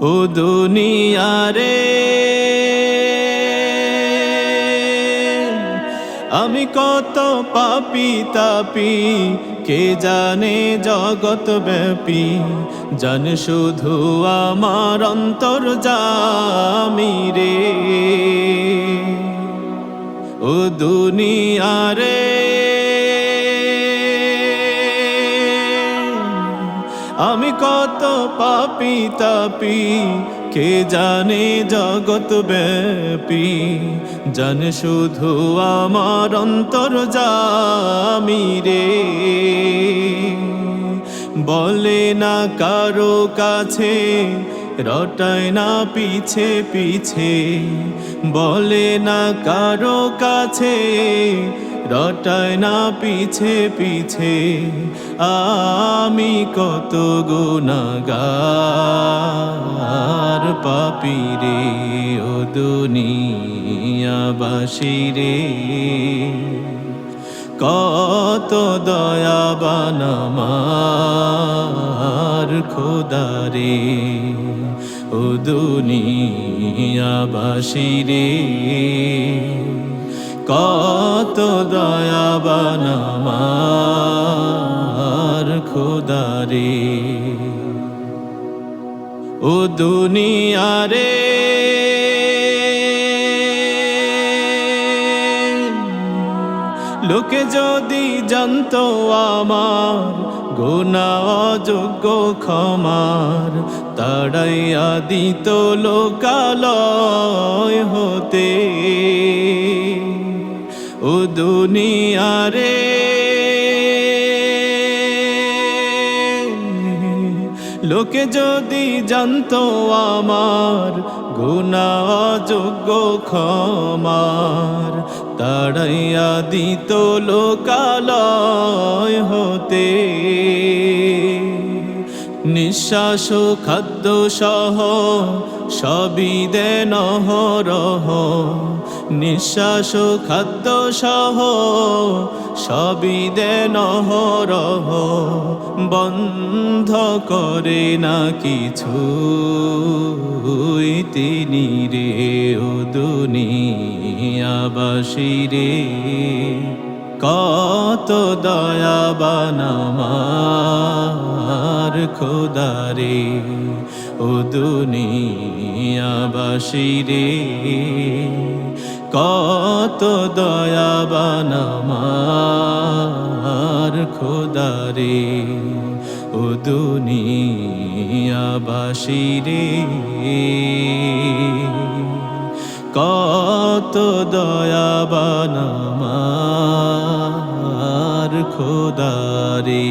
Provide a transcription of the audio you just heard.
ও দুনিয়ারে আমি কত পাপি তাপি, কে জানে জগৎ ব্যাপী জানে শুধু আমার অন্তর জামি রে। ও দুনিয়ারে আমি পাপি তাপি, কে জানে জগৎ ব্যাপী? জানে শুধু আমার অন্তর জামি রে। বলে না কারও কাছে, রটায় না পিছে পিছে। বলে না কারও কাছে রটায় না পিছে পিছে, আমি কত গুণাগার পাপি রে, ও দুনিয়াবাসী রে। কত দয়াবান আমার খোদারে ও দুনিয়াবাসী রে। কত দয়াবান আমার খোদারে। ও দুনিয়ারে লোকে যদি জানতো আমার গোনা অযোগ্য ক্ষমার তাড়াইয়া দিত লোকালয় হতে। ও দুনিয়া রে। লোকে যদি জানতো আমার গুণা যোগ্য ক্ষমার তাড়াইয়া দিত লোকালয় হতে। নিঃশ্বাস খাদ্য সহ সবই দেন নিঃশ্বাস খাদ্য সহ সবই দেন বন্ধ করে না কিছু তিনি রে, ও দুনিয়াবাসী রে। কত দয়াবান আমার খোদারে ও দুনিয়াবাসী রে। কত দয়াবান আমার খোদারে ও দুনিয়াবাসী রে। কত দয়াবান আমার খোদারে